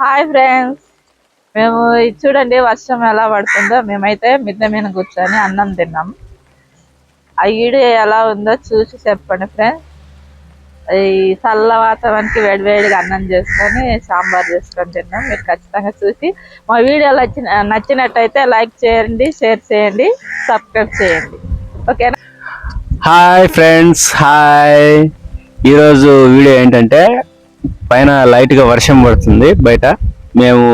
Hi friends మేము ఇది చూడండి వర్షం ఎలా పడుతుందో. మేమైతే మిద్దె మీద కూర్చొని అన్నం తిన్నాం. ఆ ఈడు ఎలా ఉందో చూసి చెప్పండి ఫ్రెండ్స్ ఈ చల్ల వాతావరణానికి వేడివేడిగా అన్నం చేసుకొని సాంబార్ చేసుకొని తిన్నాం. మీరు ఖచ్చితంగా చూసి మా వీడియో నచ్చిన నచ్చినట్టయితే లైక్ చేయండి షేర్ చేయండి సబ్స్క్రైబ్ చేయండి. ఓకేనా? హాయ్ ఫ్రెండ్స్ హాయ్ ఈరోజు వీడియో ఏంటంటే పైన లైట్గా వర్షం పడుతుంది బయట. మేము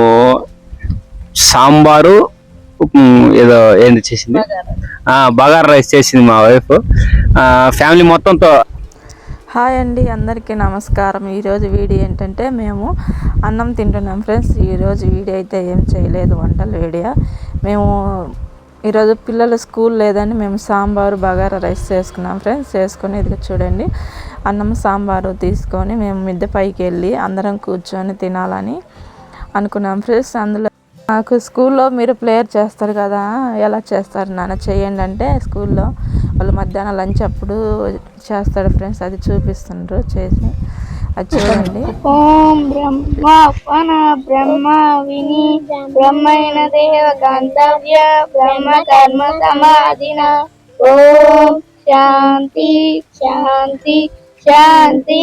సాంబారు ఏదో ఏంది చేసింది? బగార్ బగారా రైస్ చేసింది మా వైఫ్. ఫ్యామిలీ మొత్తంతో హాయ్ అండి అందరికీ నమస్కారం. ఈరోజు వీడియో ఏంటంటే మేము అన్నం తింటున్నాం ఫ్రెండ్స్. ఈరోజు వీడియో అయితే ఏం చేయలేదు వంటల వీడియో. మేము ఈరోజు పిల్లలు స్కూల్ లేదని మేము సాంబారు బగారా రైస్ చేసుకున్నాం ఫ్రెండ్స్. చేసుకొని ఇది చూడండి. అన్నం సాంబారు తీసుకొని మేము మిద్దె పైకి వెళ్ళి అందరం కూర్చొని తినాలని అనుకున్నాం ఫ్రెండ్స్. అందులో నాకు స్కూల్లో మీరు ప్లేయర్ చేస్తారు కదా ఎలా చేస్తారు నాన్న? చేయండి అంటే స్కూల్లో వాళ్ళు మధ్యాహ్నం లంచ్ అప్పుడు చేస్తాడు ఫ్రెండ్స్. అది చూపిస్తుండ్రు చేసి. అది చూడండి. ఓం బ్రహ్మ పన బ్రహ్మ విని బ్రహ్మైన దేవ గంతవ్య బ్రహ్మ కర్మ సమాధిన. ఓం శాంతి శాంతి శాంతి.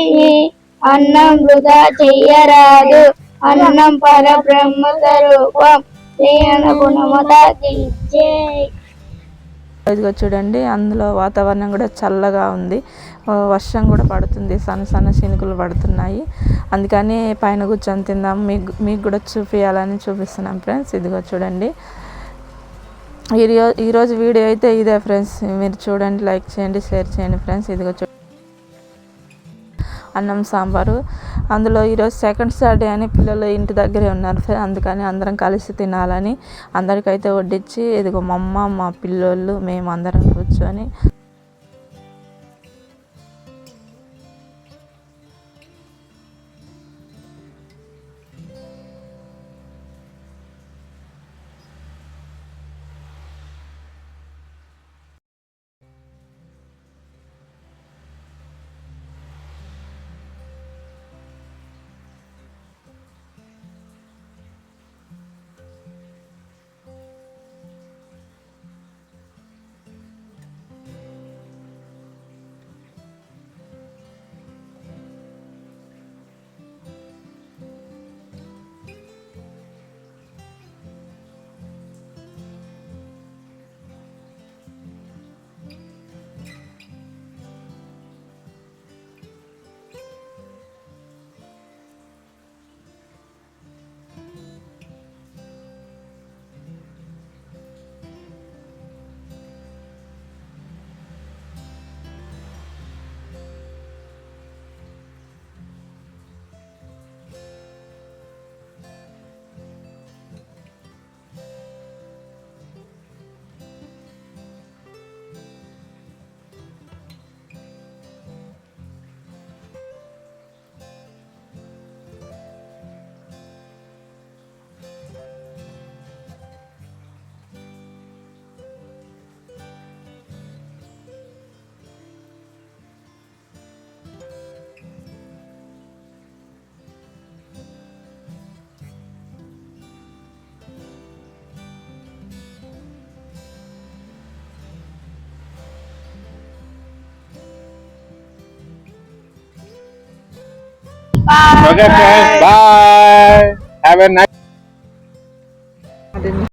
అన్నం వృధా చెయ్యరాదు. అన్నం పరబ్రహ్మ స్వరూపం. చేయన గుణముదా జై ఇదిగో చూడండి అందులో వాతావరణం కూడా చల్లగా ఉంది. వర్షం కూడా పడుతుంది. సన్న సన్న చినుకులు పడుతున్నాయి. అందుకని పైన కూర్చొని తిందాం. మీకు మీకు కూడా చూపించాలని చూపిస్తున్నాం ఫ్రెండ్స్. ఇదిగో చూడండి. ఈరో ఈరోజు వీడియో అయితే ఇదే ఫ్రెండ్స్. మీరు చూడండి లైక్ చేయండి షేర్ చేయండి ఫ్రెండ్స్. ఇదిగో చూ అన్నం సాంబారు. అందులో ఈరోజు సెకండ్ సాటర్డే అని పిల్లలు ఇంటి దగ్గరే ఉన్నారు అందుకని అందరం కలిసి తినాలని అందరికైతే వడ్డించి ఇదిగో మా అమ్మ మా పిల్లోళ్ళు మేము అందరం కూర్చొని Bye. Okay, friends. Bye. Have a nice